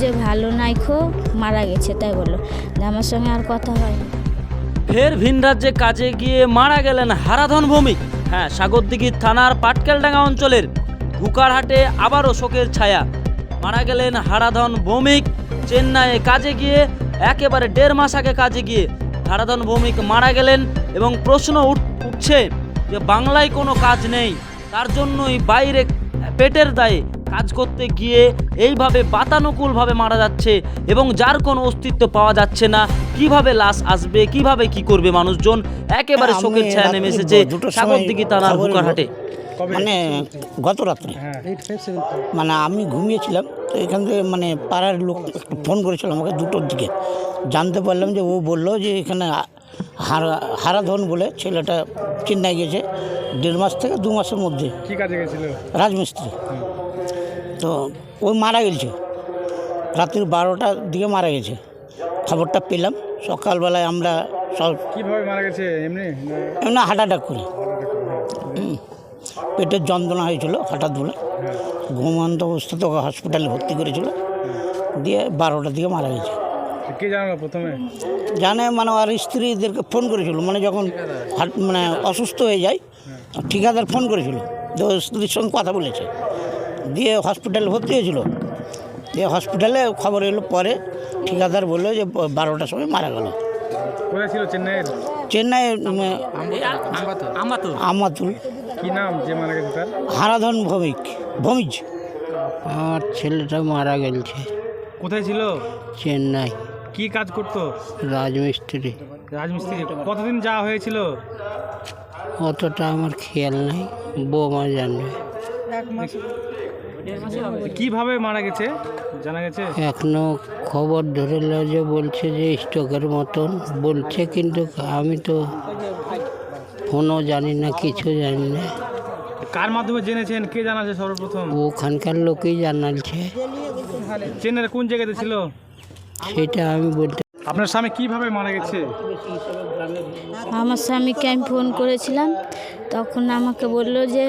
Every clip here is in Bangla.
যে ভালো নাইখো মারা গেছে, তাই বলল আমার সঙ্গে আর কথা হয়নি ফের ভিন রাজ্যে কাজে গিয়ে মারা গেলেন হারাধন ভৌমিক। হ্যাঁ সাগরদিঘি থানার পাটকেলডাঙ্গা অঞ্চলের ঘুকারহাটে আবারও শোকের ছায়া। মারা গেলেন হারাধন ভৌমিক। চেন্নাইয়ে কাজে গিয়ে, একেবারে দেড় মাস আগে কাজে গিয়ে হারাধন ভৌমিক মারা গেলেন এবং প্রশ্ন উঠ- উঠছে যে বাংলায় কোনো কাজ নেই, তার জন্যই বাইরে পেটের দায়ে কাজ করতে গিয়ে এইভাবে বাতানুকূলভাবে মারা যাচ্ছে এবং যার কোনো অস্তিত্ব পাওয়া যাচ্ছে না কীভাবে লাশ আসবে কীভাবে কি করবে মানুষজন একেবারে আমি শোকের ছায়া নেমে এসেছে সাগরদিঘি থানার খবর বুকারহাটে। মানে গত রাত্রে। মানে আমি ঘুমিয়েছিলাম তো এখান থেকে মানে পাড়ার লোক একটু ফোন করেছিল আমাকে দুটোর দিকে। জানতে পারলাম যে ও বলল যে এখানে হারা হারাধন বলে ছেলেটা চেন্নাই গেছে দেড় মাস থেকে দু মাসের মধ্যে। কি কাজে গেছিল? রাজমিস্ত্রি। তো ও মারা গেছে। রাত্রি বারোটার দিকে মারা গেছে। খবরটা পেলাম। সকালবেলায় আমরা সব কীভাবে মারা গেছে? এমনি এমনি হার্ট অ্যাটাক করে। পেটের যন্ত্রণা হয়েছিল হঠাৎ বলে। ঘুমন্ত অবস্থাতে ওকে হসপিটালে ভর্তি করেছিল। দিয়ে বারোটার দিকে মারা গেছে। কে জানালো প্রথমে? জানে মানে আর স্ত্রীদেরকে ফোন করেছিল। মানে যখন মানে অসুস্থ হয়ে যায় ঠিকাদার ফোন করেছিল। স্ত্রীর সঙ্গে কথা বলেছে। দিয়ে হসপিটালে ভর্তি হয়েছিল। দিয়ে হসপিটালে খবর এলো পরে ঠিকাদার বলল যে বারোটার সময় মারা গেল। কোথায় ছিল? চেন্নাইয়ের? চেন্নাই আমাতুল কি নাম? যে মারা গেছে তার? হারাধন ভৌমিক ভৌমিজ। আমার ছেলেটা মারা গেছে। কোথায় ছিল? চেন্নাই। কি কাজ করতো? রাজমিস্ত্রি। রাজমিস্ত্রি। কতদিন যাওয়া হয়েছিল? অতটা আমার খেয়াল নেই বৌমা জানবে কীভাবে মারা গেছে? জানা গেছে? এখনও খবর ধরে যে বলছে যে স্টকের মতন। বলছে কিন্তু আমি তো ফোনও জানি না কিছু জানি না। কার মাধ্যমে জেনেছেন? কে জানাছে সর্বপ্রথম? ওখানকার লোকেই জানালছে চেন্নাইয়ের কোন জায়গাতে ছিল? সেটা আমি বলতে আপনার স্বামী কীভাবে মারা গেছে? আমার স্বামীকে আমি ফোন করেছিলাম তখন আমাকে বলল যে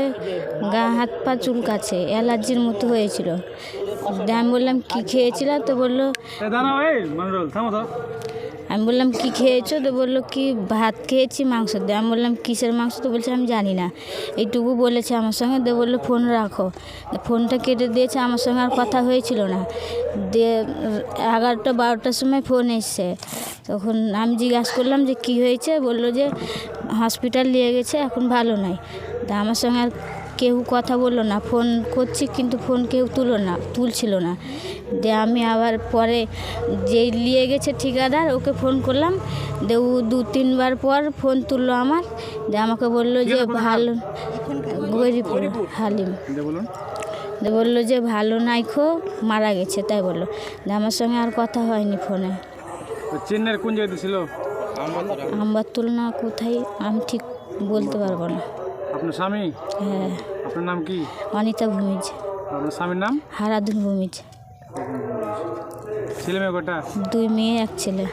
গা হাত পা চুল কাছে অ্যালার্জির মতো হয়েছিল। আমি বললাম কি খেয়েছিলাম তো বলল আমি বললাম, কি খেয়েছো? তো বলল, কি ভাত খেয়েছি, মাংস। দিয়ে আমি বললাম, কিসের মাংস? তো বলছে, আমি জানি না। এইটুকু বলেছে আমার সঙ্গে। দিয়ে বলল, ফোন রাখো। ফোনটা কেটে দিয়েছে, আমার সঙ্গে আর কথা হয়েছিল না। দিয়ে এগারোটা, বারোটার সময় ফোন এসছে। তখন আমি জিজ্ঞাসা করলাম যে, কি হয়েছে? বলল যে, হসপিটাল নিয়ে গেছে, এখন ভালো নাই। তা আমার সঙ্গে আর কেউ কথা বলল না ফোন করছি কিন্তু ফোন কেউ তুলো না তুলছিল না। দিয়ে আমি আবার পরে যে নিয়ে গেছে ঠিকাদার ওকে ফোন করলাম। দিয়ে ও দু তিনবার পর ফোন তুললো আমার। দিয়ে আমাকে বলল যে ভালো গরিপুর হালিম। বলল যে ভালো নাই নাইখো মারা গেছে তাই বলল। দিয়ে আমার সঙ্গে আর কথা হয়নি ফোনে। চেন্নাইয়ের কোন জায়গাতে ছিল আমার তুলনা কোথায় আমি ঠিক বলতে পারব না। আপনার স্বামী? হ্যাঁ। আপনার নাম কি? অনিতা ভূমিজ। আপনার স্বামীর নাম? হারাধুন ভূমিজ। ছেলে মেয়ে কটা দুই মেয়ে এক ছেলে।